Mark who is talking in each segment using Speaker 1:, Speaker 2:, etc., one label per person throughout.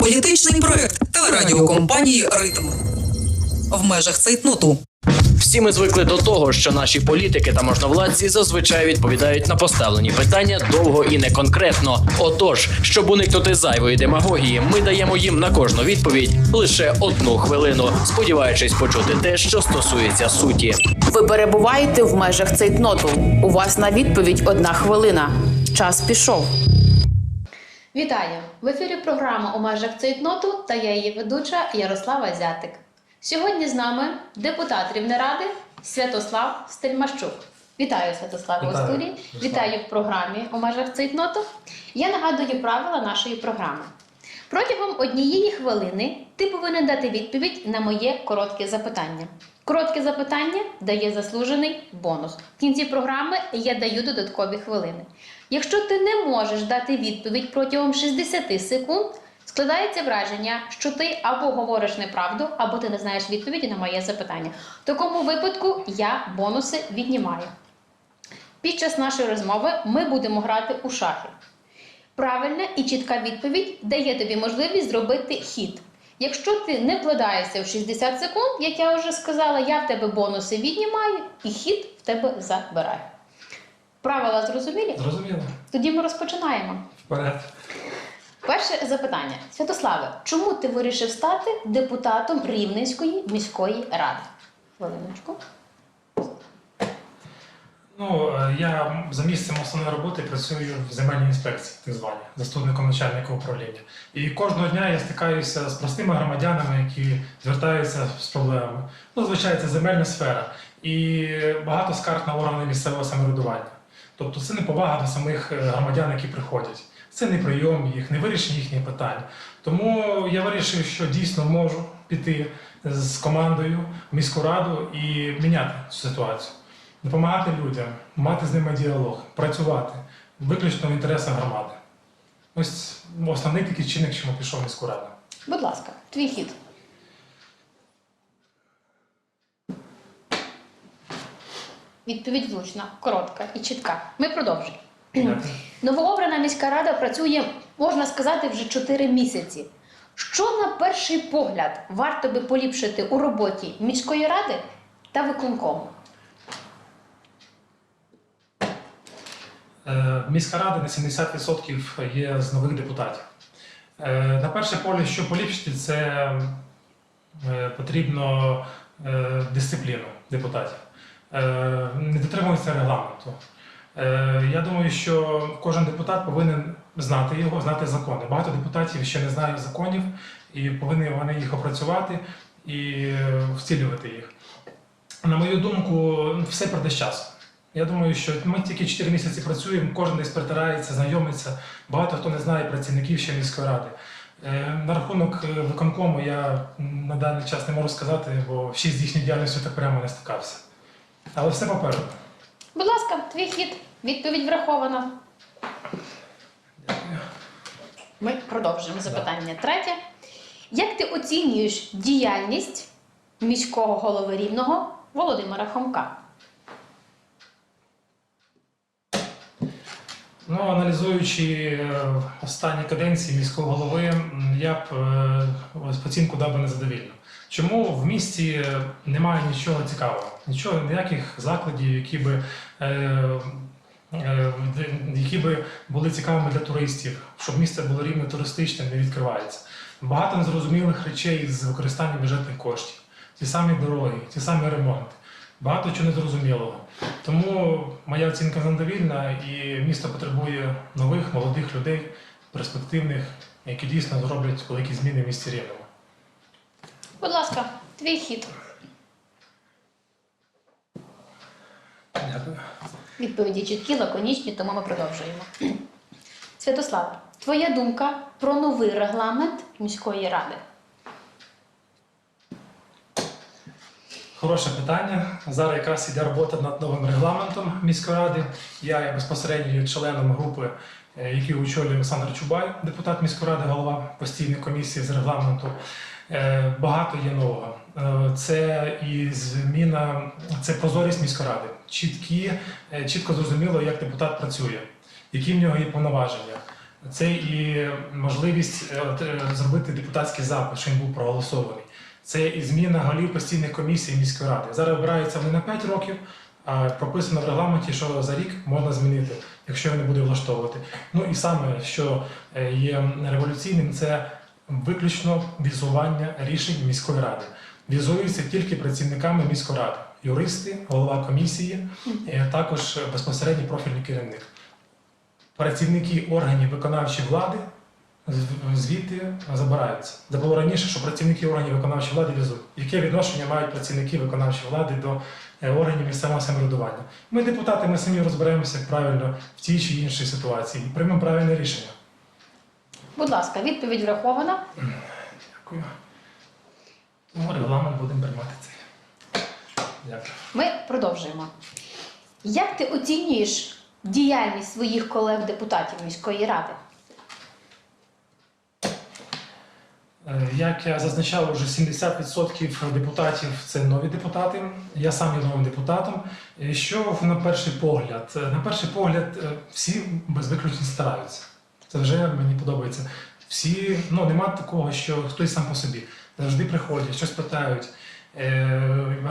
Speaker 1: Політичний проект телерадіокомпанії Ритм в межах цейтноту.
Speaker 2: Всі ми звикли до того, що наші політики та можновладці зазвичай відповідають на поставлені питання довго і не конкретно. Отож, щоб уникнути зайвої демагогії, ми даємо їм на кожну відповідь лише одну хвилину, сподіваючись почути те, що стосується суті.
Speaker 3: Ви перебуваєте в межах цейтноту. У вас на відповідь одна хвилина. Час пішов.
Speaker 4: Вітаю! В ефірі програма у межах цейтноту та я її ведуча Ярослава Зятик. Сьогодні з нами депутат Рівнеради Святослав Стельмащук. Вітаю Святославе у студії. Вітаю в програмі у межах цейтноту. Я нагадую правила нашої програми. Протягом однієї хвилини ти повинен дати відповідь на моє коротке запитання. Коротке запитання дає заслужений бонус. В кінці програми я даю додаткові хвилини. Якщо ти не можеш дати відповідь протягом 60 секунд, складається враження, що ти або говориш неправду, або ти не знаєш відповіді на моє запитання. В такому випадку я бонуси віднімаю. Під час нашої розмови ми будемо грати у шахи. Правильна і чітка відповідь дає тобі можливість зробити хід. Якщо ти не вкладаєшся в 60 секунд, як я вже сказала, я в тебе бонуси віднімаю і хід в тебе забираю. Правила зрозумілі?
Speaker 5: Зрозуміло.
Speaker 4: Тоді ми розпочинаємо.
Speaker 5: Вперед.
Speaker 4: Перше запитання. Святославе, чому ти вирішив стати депутатом Рівненської міської ради? Хвилиночку.
Speaker 5: Ну, е, я за місцем основної роботи працюю в земельній інспекції, так звані, заступником начальника управління. І кожного дня я стикаюся з простими громадянами, які звертаються з проблемами. Ну, звичайно, це земельна сфера. І багато скарг на органи місцевого самоврядування. Тобто це неповага до самих е, громадян, які приходять. Це не прийом їх, не вирішення їхніх питань. Тому я вирішив, що дійсно можу піти з командою в міську раду і міняти цю ситуацію. Допомагати людям, мати з ними діалог, працювати виключно в інтересах громади. Ось основний такий чинник, чому пішов в міську раду.
Speaker 4: Будь ласка, твій хід. Відповідь влучна, коротка і чітка. Ми продовжуємо. Новообрана міська рада працює, можна сказати, вже 4 місяці. Що на перший погляд варто би поліпшити у роботі міської ради та виконкому?
Speaker 5: Е, Міська рада на 70% є з нових депутатів. Е, На перше поле, що поліпшити, це е, потрібно дисципліну депутатів. Е, Не дотримуються регламенту. Е, Я думаю, що кожен депутат повинен знати його, знати закони. Багато депутатів ще не знають законів і повинні вони їх опрацювати і е, втілювати їх. На мою думку, все пройде з. Я думаю, що ми тільки 4 місяці працюємо, кожен десь притирається, знайомиться. Багато хто не знає працівників ще міської ради. На рахунок виконкому я на даний час не можу сказати, бо ще з їхньою діяльністю так прямо не стикався. Але все попереду.
Speaker 4: Будь ласка, твій хід. Відповідь врахована. Ми продовжуємо запитання. Третє. Як ти оцінюєш діяльність міського голови рівного Володимира Хомка?
Speaker 5: Ну, аналізуючи е, останні каденції міського голови, я б е, ось оцінку дав би незадовільно. Чому в місті е, немає нічого цікавого, нічого, ніяких закладів, які би, е, е, які би були цікавими для туристів, щоб місце було рівно туристичним, не відкривається. Багато незрозумілих речей з використанням бюджетних коштів, ті самі дороги, ті самі ремонти. Багато чого незрозумілого. Тому моя оцінка задовільна, і місто потребує нових молодих людей, перспективних, які дійсно зроблять великі зміни в місті Рівному.
Speaker 4: Будь ласка, твій хід.
Speaker 5: Дякую.
Speaker 4: Відповіді чіткі, лаконічні, тому ми продовжуємо. Святославе, твоя думка про новий регламент міської ради?
Speaker 5: Хороше питання. Зараз якраз іде робота над новим регламентом міської ради. Я є безпосередньо членом групи, е, яку очолює Олександр Чубай, депутат міської ради, голова постійної комісії з регламенту. Е, Багато є нового. Е, Це і зміна, це прозорість міської ради. Чіткі, е, чітко зрозуміло, як депутат працює, які в нього є повноваження. Це і можливість е, е, зробити депутатський запит, що він був проголосований. Це і зміна голів постійних комісій міської ради. Зараз обираються вони на 5 років, а прописано в регламенті, що за рік можна змінити, якщо не буде влаштовувати. Ну і саме, що є революційним, це виключно візування рішень міської ради. Візуються тільки працівниками міської ради, юристи, голова комісії, е, також безпосередній профільний керівник. Працівники органів виконавчої влади звідти забираються. Це було раніше, що працівники органів виконавчої влади везуть. Яке відношення мають працівники виконавчої влади до е, органів місцевого самоврядування? Ми, депутати, ми самі розберемося як правильно в тій чи іншій ситуації і приймемо правильне рішення.
Speaker 4: Будь ласка, відповідь врахована.
Speaker 5: Дякую. Тому регламент будемо приймати цей.
Speaker 4: Ми продовжуємо. Як ти оцінюєш діяльність своїх колег-депутатів міської ради?
Speaker 5: Е, Як я зазначав, вже 70% депутатів це нові депутати. Я сам є новим депутатом. Що на перший погляд? Е, На перший погляд, е, всі без виключень стараються. Це вже мені подобається. Всі, ну нема такого, що хтось сам по собі. Завжди приходять, щось питають,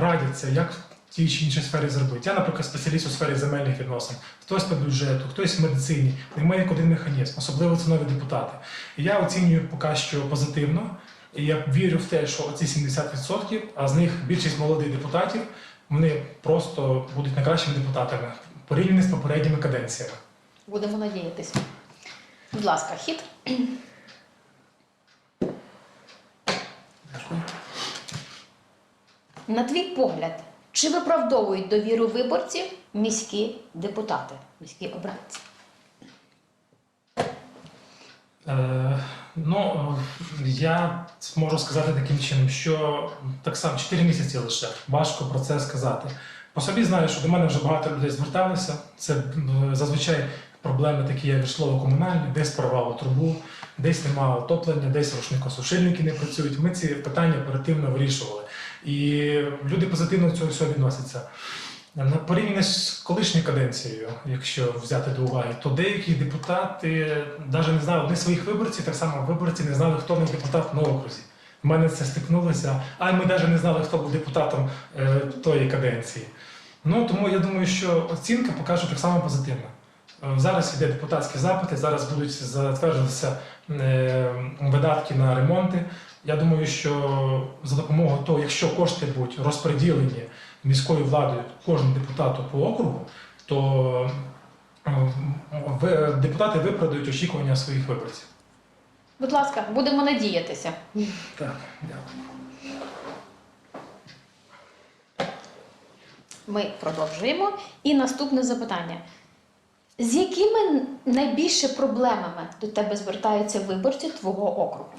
Speaker 5: радяться, як в тій чи іншій сфері зробити. Я, наприклад, спеціаліст у сфері земельних відносин, хтось по бюджету, хтось в медицині. Немає як один механізм, особливо це нові депутати. І я оцінюю поки що позитивно. І я вірю в те, що оці 70%, а з них більшість молодих депутатів, вони просто будуть найкращими депутатами порівняно з попередніми каденціями.
Speaker 4: Будемо надіятися. Будь ласка, хід.
Speaker 5: Дякую.
Speaker 4: На твій погляд, чи виправдовують довіру виборців міські депутати, міські обранці?
Speaker 5: Е, ну, я можу сказати таким чином, що так само 4 місяці лише важко про це сказати. По собі знаю, що до мене вже багато людей зверталися. Це е, зазвичай проблеми такі, як житлово-комунальні, десь порвало трубу, десь немає отоплення, десь рушникосушильники не працюють. Ми ці питання оперативно вирішували. І люди позитивно до цього всього відносяться. На порівняно з колишньою каденцією, якщо взяти до уваги, то деякі депутати навіть не знали одних своїх виборців, так само виборці не знали, хто в них депутат на окрузі. В мене це стикнулося, а ми навіть не знали, хто був депутатом е, тої каденції. Ну тому я думаю, що оцінка покаже так само позитивно. Е, Зараз йде депутатські запити, зараз будуть затверджуватися е, видатки на ремонти. Я думаю, що за допомогою того, якщо кошти будуть розподілені міською владою кожному депутату по округу, то е, депутати виправдають очікування своїх виборців.
Speaker 4: Будь ласка, будемо надіятися.
Speaker 5: Так, дякую.
Speaker 4: Ми продовжуємо. І наступне запитання. З якими найбільше проблемами до тебе звертаються виборці твого округу?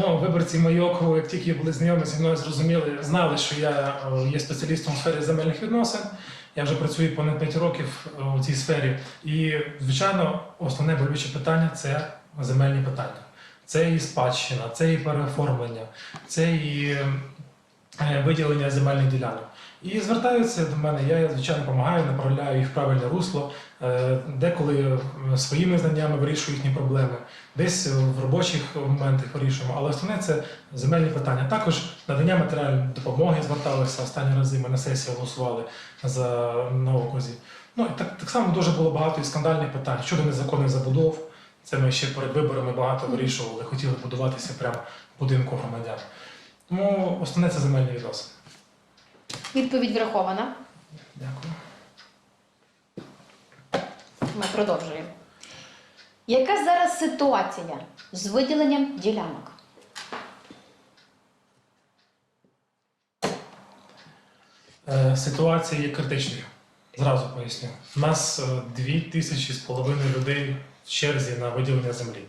Speaker 5: Ну, виборці округу, як тільки були знайомі зі мною, зрозуміли, знали, що я е, є спеціалістом у сфері земельних відносин. Я вже працюю понад 5 років е, у цій сфері. І, звичайно, основне болюче питання це земельні питання. Це і спадщина, це і переоформлення, це і е, виділення земельних ділянок. І звертаються до мене, я звичайно допомагаю, направляю їх в правильне русло, е, деколи е, своїми знаннями вирішую їхні проблеми, десь в робочих моментах вирішуємо. Але основне це земельні питання. Також надання матеріальної допомоги зверталися останні рази. Ми на сесії голосували за на окрузі. Ну і так, так само дуже було багато і скандальних питань щодо незаконних забудов. Це ми ще перед виборами багато вирішували, хотіли будуватися прямо в будинку громадян. Тому основне це земельні відносини.
Speaker 4: Відповідь врахована.
Speaker 5: Дякую.
Speaker 4: Ми продовжуємо. Яка зараз ситуація з виділенням ділянок?
Speaker 5: Е, Ситуація є критичною. Зразу поясню. У нас е, дві тисячі з половиною людей в черзі на виділення землі.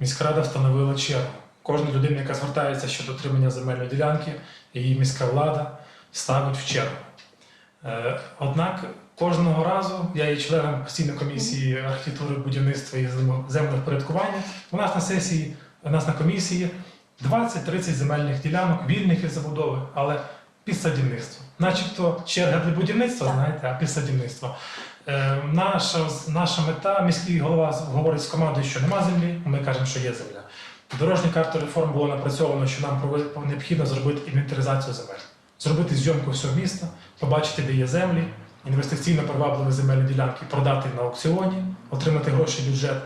Speaker 5: Міська рада встановила чергу. Кожна людина, яка звертається щодо отримання земельної ділянки, її міська влада ставить в чергу. Е, Однак кожного разу я є членом постійної комісії архітектури, будівництва і зем- землевпорядкування. У нас на сесії, у нас на комісії 20-30 земельних ділянок, вільних від забудови, але під садівництво. Начебто черга для будівництва, знаєте, а під садівництво. Е, наша, наша мета, міський голова говорить з командою, що нема землі, ми кажемо, що є земля. Дорожня карта реформ було напрацьовано, що нам необхідно зробити інвентаризацію земель, зробити зйомку всього міста, побачити, де є землі, інвестиційно привабливі земельні ділянки, продати на аукціоні, отримати гроші в бюджет,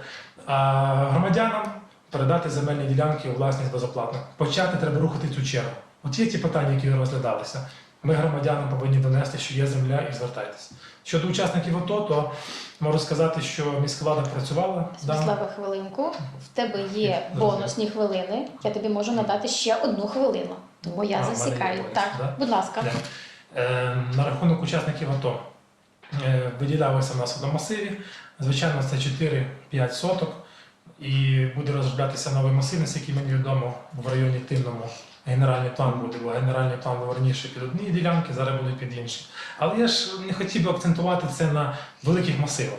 Speaker 5: а громадянам передати земельні ділянки у власність безоплатно. Почати треба рухати цю чергу. От є ті питання, які розглядалися. Ми громадянам повинні донести, що є земля, і звертайтеся. Щодо учасників АТО, то можу сказати, що міська влада працювала. да.
Speaker 4: Світлава, хвилинку. В тебе є бонусні хвилини. Я тобі можу надати ще одну хвилину. Тому я засікаю. Так,
Speaker 5: да?
Speaker 4: будь ласка.
Speaker 5: Е, На рахунок учасників АТО Е, виділялося в нас в одному. Звичайно, це 4-5 соток. І буде розроблятися новий масив, наскільки мені відомо, в районі Тимному. Генеральний план буде, бо генеральний план був раніше під одні ділянки, зараз будуть під інші. Але я ж не хотів би акцентувати це на великих масивах.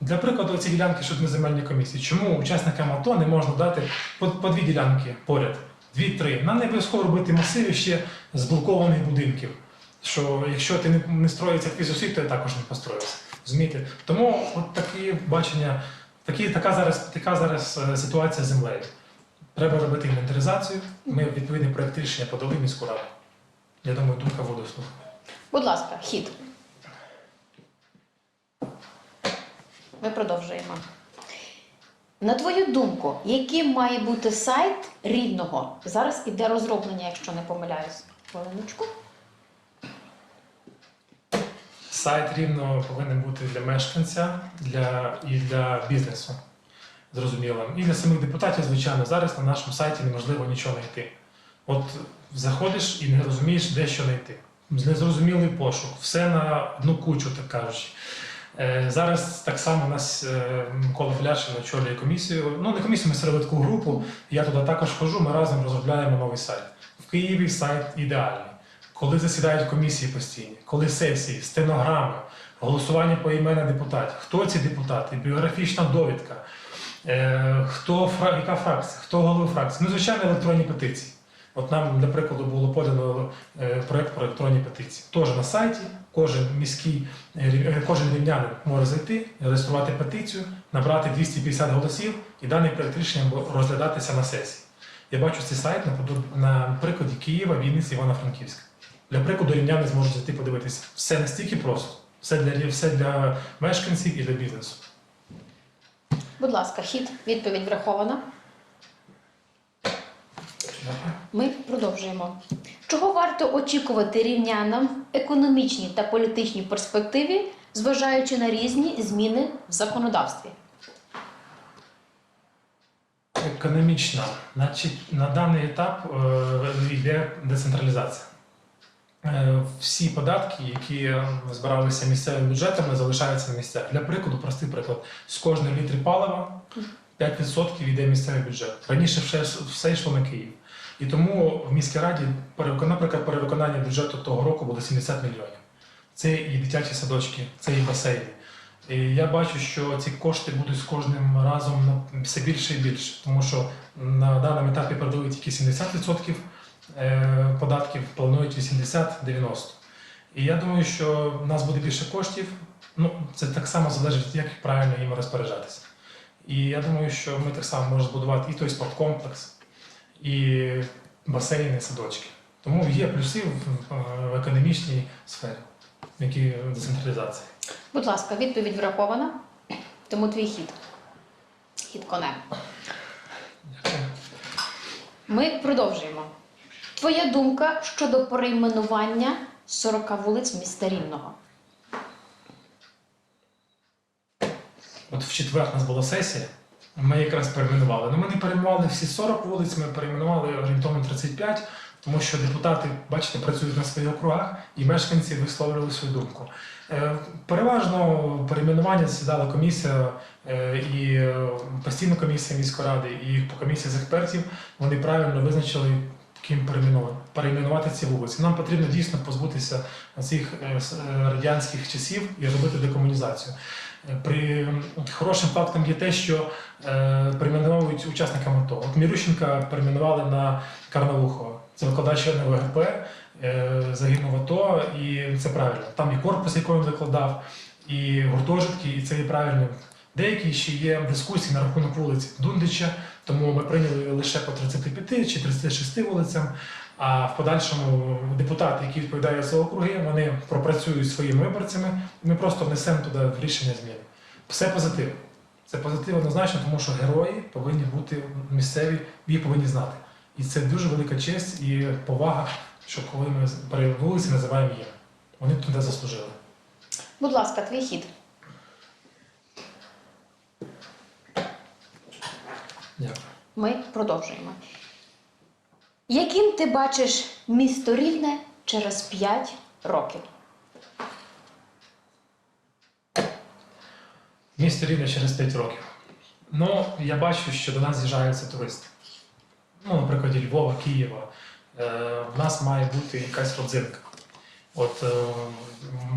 Speaker 5: Для прикладу, ці ділянки, що на земельній комісії. Чому учасникам АТО не можна дати по, по дві ділянки поряд? Дві-три. Нам не обов'язково робити масиви ще з блокованих будинків. Що якщо ти не, не строїться фізосвіт, то я також не построївся. Розумієте? Тому от такі бачення, такі, така, зараз, така зараз е, ситуація з землею. Треба робити інвентаризацію. Ми відповідний проєкт рішення подали міську раду. Я думаю, думка буде слухати.
Speaker 4: Будь ласка, хід. Ми продовжуємо. На твою думку, яким має бути сайт рівного? Зараз іде розроблення, якщо не помиляюсь. Хвилиночку.
Speaker 5: Сайт рівно повинен бути для мешканця для, і для бізнесу. Зрозуміло. І для самих депутатів, звичайно, зараз на нашому сайті неможливо нічого знайти. От заходиш і не розумієш, де що знайти. Незрозумілий пошук, все на одну кучу, так кажучи. Е, Зараз так само нас е, Микола Бляшин очолює комісію. Ну, не комісію, ми сировитку групу. Я туди також хожу, ми разом розробляємо новий сайт. В Києві сайт ідеальний. Коли засідають комісії постійні, коли сесії, стенограми, голосування по імена депутатів, хто ці депутати, біографічна довідка, е, хто яка фракція, хто голови фракції. Ну, звичайно, електронні петиції. От нам, для прикладу, було подано е, проект про електронні петиції. Теж на сайті, кожен міський, е, е, кожен рівнянин може зайти, реєструвати петицію, набрати 250 голосів, і даний проект рішення розглядатися на сесії. Я бачу цей сайт на, прикладі Києва, Вінниці, Івано-Франківська. Для прикладу рівняни зможуть зайти подивитися. Все настільки просто. Все для, все для мешканців і для бізнесу.
Speaker 4: Будь ласка, хід. Відповідь врахована. Ми продовжуємо. Чого варто очікувати рівнянам в економічній та політичній перспективі, зважаючи на різні зміни в законодавстві?
Speaker 5: Економічна. Значить, на даний етап е, йде децентралізація. Е, Всі податки, які е, збиралися місцевими бюджетами, залишаються на місцях. Для прикладу, простий приклад: з кожної літри палива 5% йде місцевий бюджет. Раніше все, все йшло на Київ. І тому в міській раді, наприклад, перевиконання бюджету того року було 70 мільйонів. Це і дитячі садочки, це і басейни. І я бачу, що ці кошти будуть з кожним разом все більше і більше, тому що на даному етапі передали тільки 70% е, податків, планують 80-90%. І я думаю, що в нас буде більше коштів. Ну, це так само залежить, як правильно їм розпоряджатися. І я думаю, що ми так само можемо збудувати і той спорткомплекс, і басейни, садочки. Тому є плюси в, економічній сфері, які децентралізації.
Speaker 4: Будь ласка, відповідь врахована. Тому твій хід. Хід конем. Ми продовжуємо. Твоя думка щодо перейменування 40 вулиць міста Рівного.
Speaker 5: От в четвер у нас була сесія, ми якраз перейменували. Ну, ми не перейменували всі 40 вулиць, ми перейменували орієнтовно 35, тому що депутати, бачите, працюють на своїх округах і мешканці висловлювали свою думку. Е, Переважно перейменування сідала комісія е, і е, постійна комісія міської ради, і комісія з експертів. Вони правильно визначили, ким перейменувати, перейменувати ці вулиці. Нам потрібно дійсно позбутися цих е, е, радянських часів і робити декомунізацію. При от хорошим фактом є те, що е, перейменовують уч- учасникам АТО. От Мірющенка перейменували на Карнаухова. Це викладач НВГП, е, загинув АТО, і це правильно. Там і корпус, який він викладав, і гуртожитки, і це є правильно. Деякі ще є дискусії на рахунок вулиць Дундича, тому ми прийняли лише по 35 чи 36 вулицям. А в подальшому депутати, які відповідають за округи, вони пропрацюють своїми виборцями. і Ми просто внесемо туди в рішення змін. Все позитив. Це позитив однозначно, тому що герої повинні бути місцеві, їх повинні знати. І це дуже велика честь і повага, що коли ми вулиці називаємо їх. Вони туди заслужили.
Speaker 4: Будь ласка, твій хід.
Speaker 5: Дякую.
Speaker 4: Ми продовжуємо. Яким ти бачиш місто Рівне через 5 років?
Speaker 5: Місто Рівне через 5 років. Ну, я бачу, що до нас з'їжджаються туристи. Ну, наприклад, Львова, Києва. Е, в нас має бути якась родзинка. От е,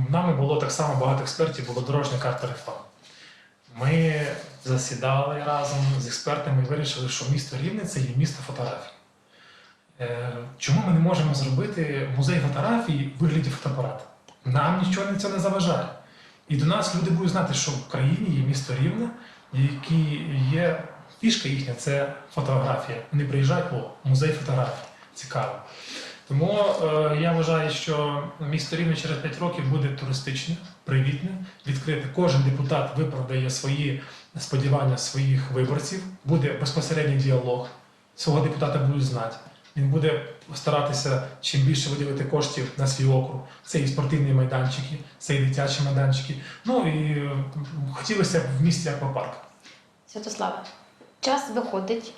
Speaker 5: нами було так само багато експертів, було дорожня карта реформ. Ми засідали разом з експертами і вирішили, що місто Рівне це є місто фотографій. Е, чому ми не можемо зробити музей фотографій в вигляді фотоапарату? Нам нічого не- це не заважає. І до нас люди будуть знати, що в Україні є місто Рівне, які є фішка їхня це фотографія. Вони приїжджають, о, музей фотографій. Цікаво. Тому е, я вважаю, що місто Рівне через 5 років буде туристичне, привітне, відкрите. Кожен депутат виправдає свої сподівання своїх виборців, буде безпосередній діалог. Свого депутата будуть знати. Він буде старатися чим більше виділити коштів на свій округ. Це і спортивні майданчики, це і дитячі майданчики. Ну і е, хотілося б в місті аквапарк.
Speaker 4: Святославе, час виходить,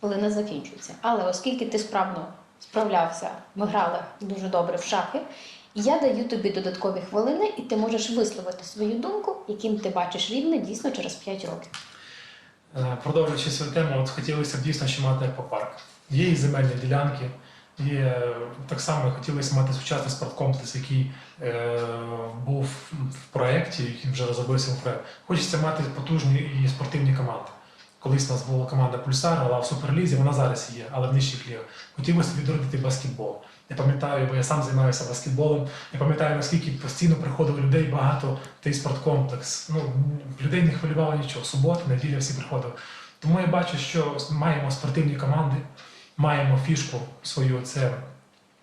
Speaker 4: хвилина закінчується. Але оскільки ти справно справлявся, ми грали дуже добре в шахи, я даю тобі додаткові хвилини, і ти можеш висловити свою думку, яким ти бачиш рівне дійсно через 5 років.
Speaker 5: Е, Продовжуючи свою тему, от хотілося б дійсно ще мати аквапарк. Є і земельні ділянки, є е, так само хотілося мати сучасний спорткомплекс, який е, був в проєкті, який вже розробився в проєкт. Хочеться мати потужні і спортивні команди. Колись у нас була команда Пульсар, грала в Суперлізі, вона зараз є, але в нижчих лігах. Хотілося відродити баскетбол. Я пам'ятаю, бо я сам займаюся баскетболом. Я пам'ятаю, наскільки постійно приходило людей багато той спорткомплекс. Ну, людей не хвилювало нічого. Субота, неділя всі приходили. Тому я бачу, що маємо спортивні команди, маємо фішку свою. Це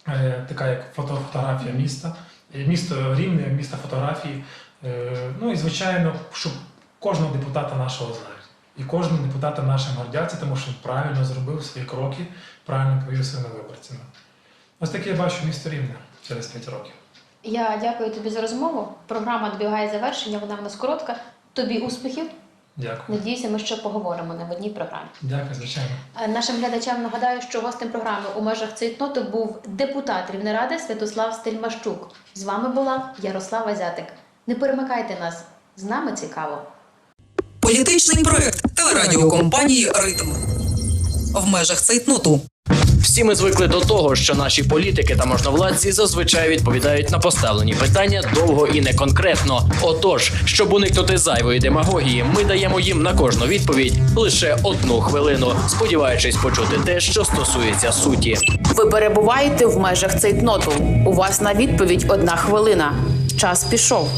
Speaker 5: е, така як фото, фотографія міста, Е, місто рівне, місто фотографії. Е, ну і звичайно, щоб кожного депутата нашого знають. І кожного депутата нашим гордяться, тому що він правильно зробив свої кроки, правильно повів своїми виборцями. Ось таке я бачу місто рівне через 5 років.
Speaker 4: Я дякую тобі за розмову. Програма добігає завершення, вона в нас коротка. Тобі успіхів.
Speaker 5: Дякую.
Speaker 4: Надіюся, ми ще поговоримо не в одній програмі.
Speaker 5: Дякую, звичайно.
Speaker 4: Е, Нашим глядачам нагадаю, що гостем програми у межах цейтноту був депутат Рівнеради Святослав Стельмащук. З вами була Ярослава Зятик. Не перемикайте нас, з нами цікаво.
Speaker 1: Політичний проект телерадіокомпанії Ритм в межах цейтноту.
Speaker 2: Всі ми звикли до того, що наші політики та можновладці зазвичай відповідають на поставлені питання довго і не конкретно. Отож, щоб уникнути зайвої демагогії, ми даємо їм на кожну відповідь лише одну хвилину, сподіваючись почути те, що стосується суті.
Speaker 3: Ви перебуваєте в межах цейтноту. У вас на відповідь одна хвилина. Час пішов.